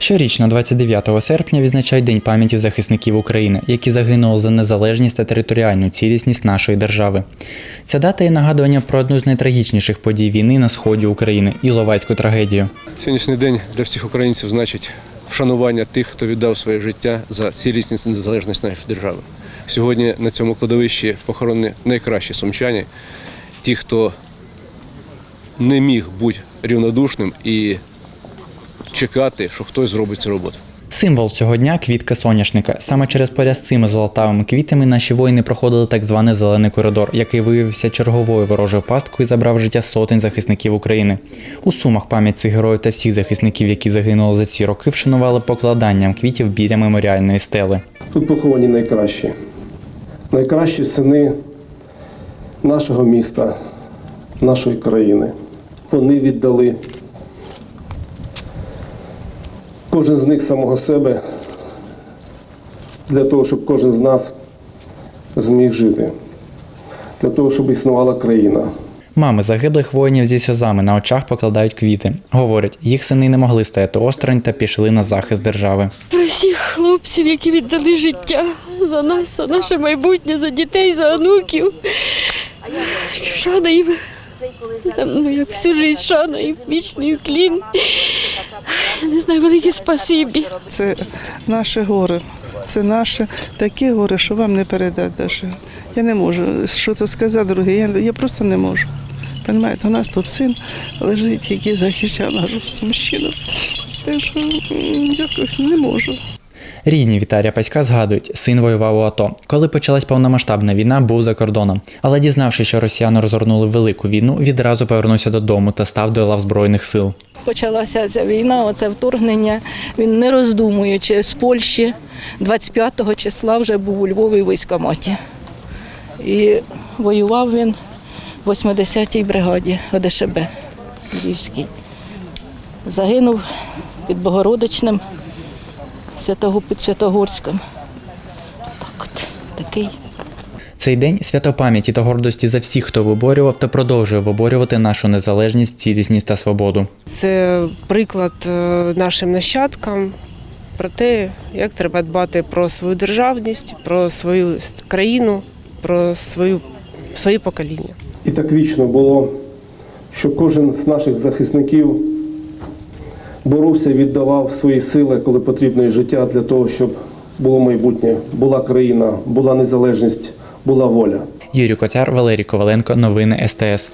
Щорічно, 29 серпня, відзначають День пам'яті захисників України, які загинули за незалежність та територіальну цілісність нашої держави. Ця дата є нагадуванням про одну з найтрагічніших подій війни на сході України Іловайську трагедію. Сьогоднішній день для всіх українців значить вшанування тих, хто віддав своє життя за цілісність і незалежність нашої держави. Сьогодні на цьому кладовищі похоронені найкращі сумчані, ті, хто не міг бути рівнодушним і чекати, що хтось зробить цю роботу. Символ цього дня квітка соняшника. Саме через поряд з цими золотавими квітами наші воїни проходили так званий зелений коридор, який виявився черговою ворожою пасткою і забрав життя сотень захисників України. У сумах пам'ять цих героїв та всіх захисників, які загинули за ці роки, вшанували покладанням квітів біля меморіальної стели. Тут поховані найкращі. Найкращі сини нашого міста, нашої країни. Вони віддали кожен з них самого себе для того, щоб кожен з нас зміг жити, для того, щоб існувала країна. Мами загиблих воїнів зі сльозами на очах покладають квіти. Говорять, їх сини не могли стояти осторонь та пішли на захист держави. Про всіх хлопців, які віддали життя за нас, за наше майбутнє, за дітей, за онуків. Шана їм. Там, ну, як всю життя шана і вічний уклін. Знаю, велике спасибі. Це наше горе. Це наше таке горе, що вам не передати даже. Я не можу що то сказати, друге. Я, я просто не можу. Понимаєте, у нас тут син лежить, який захищав нашу сумщину. Так що я не можу. Рідні Віталія Паська згадують, син воював у АТО. Коли почалась повномасштабна війна, був за кордоном. Але дізнавшись, що росіяни розгорнули велику війну, відразу повернувся додому та став до лав збройних сил. Почалася ця війна, оце вторгнення. Він не роздумуючи з Польщі 25 числа вже був у Львові в військкоматі. І воював він в 80-й бригаді ОДШБ Львівській. Загинув під Богородичним святого під Святогорськом. Так от, такий. Цей день свято пам'яті та гордості за всіх, хто виборював та продовжує виборювати нашу незалежність, цілісність та свободу. Це приклад е, нашим нащадкам про те, як треба дбати про свою державність, про свою країну, про свою, своє покоління. І так вічно було, що кожен з наших захисників боровся, віддавав свої сили, коли потрібно і життя для того, щоб було майбутнє, була країна, була незалежність, була воля. Юрій Коцяр, Валерій Коваленко, новини СТС.